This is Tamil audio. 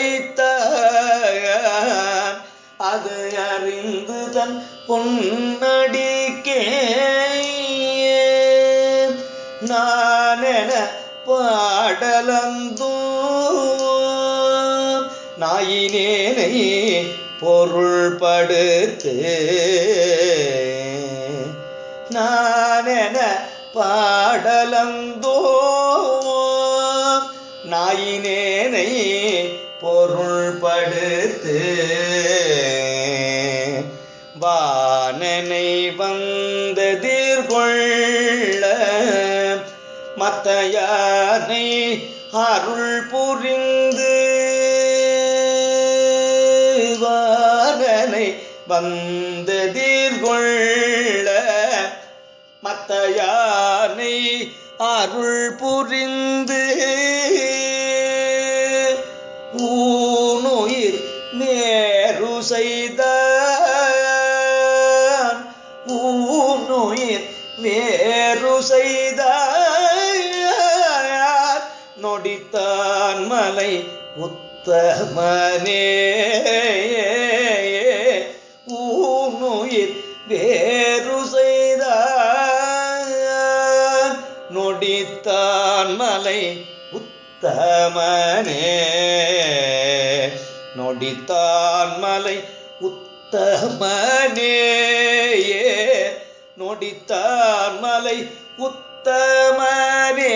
வைத்த அது அறிந்து தன் பொன்னடிக்கே நானென பாடலந்தூ நாயினேனை பொருள்படுத்து நானென பாடலந்தோ நாயினேனை பொருள்படுத்து வானனை வந்ததிர்கொள்ள மத்த யானை அருள் புரிந்து வானனை வந்ததிர்கொள்ள மத்த யானை அருள் புரிந்து நேரு செய்த ஊனுயிர் வேறு செய்த நொடித்தான் மலை முத்தமனே ஊனுயிர் வேறு செய்த நொடித்தான் மலை உத்தமனே. நொடித்தான் மலை உத்தமனேயே நொடித்தான் மலை உத்தமனே.